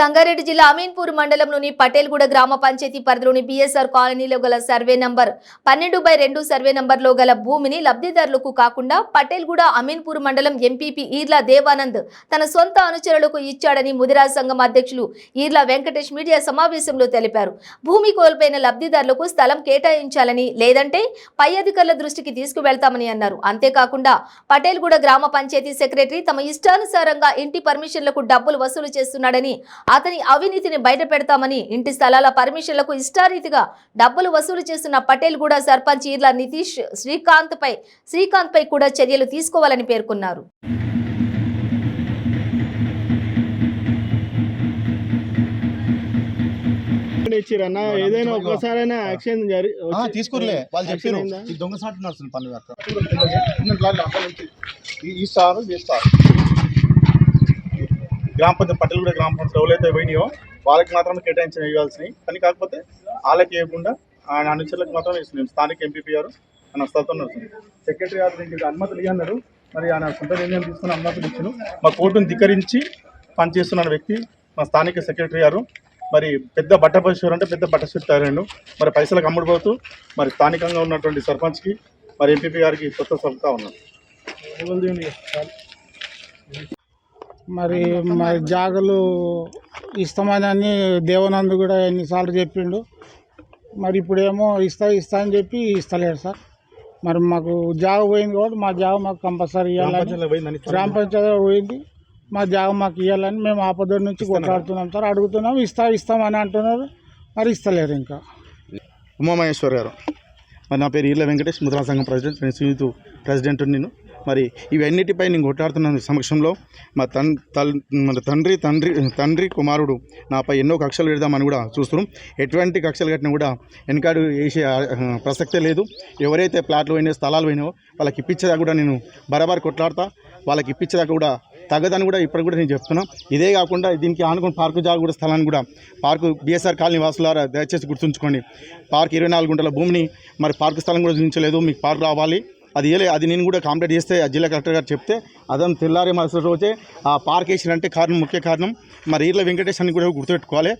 సంగారెడ్డి జిల్లా అమీన్పూర్ మండలంలోని పటేల్గూడ గ్రామ పంచాయతీ పరిధిలోని బీఎస్ఆర్ కాలనీలో గల సర్వే నంబర్ పన్నెండు బై రెండు సర్వే నంబర్లో గల భూమిని లబ్ధిదారులకు కాకుండా పటేల్గూడ అమీన్పూర్ మండలం ఎంపీపీ ఈర్ల దేవానంద్ తన సొంత అనుచరులకు ఇచ్చాడని ముదిరాజ్ సంఘం అధ్యక్షులు ఈర్ల వెంకటేష్ మీడియా సమావేశంలో తెలిపారు. భూమి కోల్పోయిన లబ్ధిదారులకు స్థలం కేటాయించాలని లేదంటే పై అధికారుల దృష్టికి తీసుకువెళ్తామని అన్నారు. అంతేకాకుండా పటేల్గూడ గ్రామ పంచాయతీ సెక్రటరీ తమ ఇష్టానుసారంగా ఇంటి పర్మిషన్లకు డబ్బులు వసూలు చేస్తున్నాడని అతని అవినీతిని బయట పెడతామని ఇంటి స్థలాల పర్మిషన్లకు ఇష్టారీతిగా డబ్బులు వసూలు చేస్తున్న పటేల్ కూడా సర్పంచ్ ఈర్ల నితీష్ శ్రీకాంత్ పై శ్రీకాంత్ పై కూడా చర్యలు తీసుకోవాలని పేర్కొన్నారు. ఇచ్చిరన్న? ఏదైనా ఒక్కసారైనా యాక్షన్ జరి తీసుకుర్లే. వాళ్ళు చెప్పారు? ఈ దొంగసాటు నడుస్తుంది పనులు అక్కడ. ఈ- ఈ సారు ఈ సారు. గ్రామ పంచాయతీ పట్టెలు కూడా గ్రామ పంచాయతీ ఎవరైతే పోయినాయో వాళ్ళకి మాత్రమే కేటాయించిన ఇవ్వాల్సినవి. కానీ కాకపోతే వాళ్ళకి ఇవ్వకుండా ఆయన అనుచరులకు మాత్రం ఇస్తున్నాం. స్థానిక ఎంపీపీ గారు ఆయన వస్తాతో సెక్రటరీ గారు దీనికి అనుమతులు ఇవ్వన్నారు మరి ఆయన సొంత నిర్ణయం తీసుకుని అనుమతులు ఇచ్చాను మా కోర్టును ధిక్కరించి పనిచేస్తున్న వ్యక్తి మా స్థానిక సెక్రటరీ గారు. మరి పెద్ద బట్ట పరిశోధన అంటే పెద్ద బట్ట చుట్టూ మరి పైసలకు అమ్ముడుపోతూ మరి స్థానికంగా ఉన్నటువంటి సర్పంచ్కి మరి ఎంపీపీ గారికి కొత్త సబ్కా ఉన్నాం మరి మరి జాగలు ఇస్తామని అని దేవనంద్ కూడా ఎన్నిసార్లు చెప్పిండు. మరి ఇప్పుడేమో ఇస్తా ఇస్తా అని చెప్పి ఇస్తలేడు సార్. మరి మాకు జాగ పోయింది కాబట్టి మా జాగ మాకు కంపల్సరీ ఇవ్వాలని గ్రామ పంచాయతీ పోయింది. మా జాగ మాకు ఇవ్వాలని మేము ఆపద నుంచి కొట్లాడుతున్నాం సార్. అడుగుతున్నాం ఇస్తా ఇస్తామని అంటున్నారు. మరి ఇస్తలేరు ఇంకా. ఉమామహేశ్వర్ గారు. మరి నా పేరు ఈర్ల వెంకటేష్ ముద్రా సంఘం ప్రెసిడెంట్ నేను యూత్ ప్రెసిడెంట్ నేను. మరి ఇవన్నిటిపై నేను కొట్లాడుతున్న సమక్షంలో. మా తన్ తల్ మన తండ్రి తండ్రి తండ్రి కుమారుడు నాపై ఎన్నో కక్షలు పెడదామని కూడా చూస్తున్నాం. ఎటువంటి కక్షలు కట్టినా కూడా వెనకాడు వేసే ప్రసక్తే లేదు. ఎవరైతే ప్లాట్లు పోయినాయో స్థలాలు పోయినాయో వాళ్ళకి ఇప్పించేదాకా కూడా నేను బరాబర్ కొట్లాడతా. వాళ్ళకి ఇప్పించేదాకా కూడా తగ్గదని కూడా ఇప్పుడు కూడా నేను చెప్తున్నా. ఇదే కాకుండా దీనికి ఆనుకుని పార్కు జాగా కూడా స్థలాన్ని కూడా పార్కు బీఎస్ఆర్ కాలనీ వాసులారా దయచేసి గుర్తుంచుకోండి. పార్క్ ఇరవై నాలుగు గుంటల భూమిని మరి పార్కు స్థలం కూడా చూపించలేదు. మీకు పార్క్ రావాలి. అది అది నేను కూడా కంప్లీట్ చేస్తే ఆ జిల్లా కలెక్టర్ గారు చెప్తే అదం తెల్లారి మరుసటి రోజే ఆ పార్క్ వేసినంటే కారణం ముఖ్య కారణం. మరి ఈర్ల వెంకటేష్ అని కూడా గుర్తుపెట్టుకోవాలి.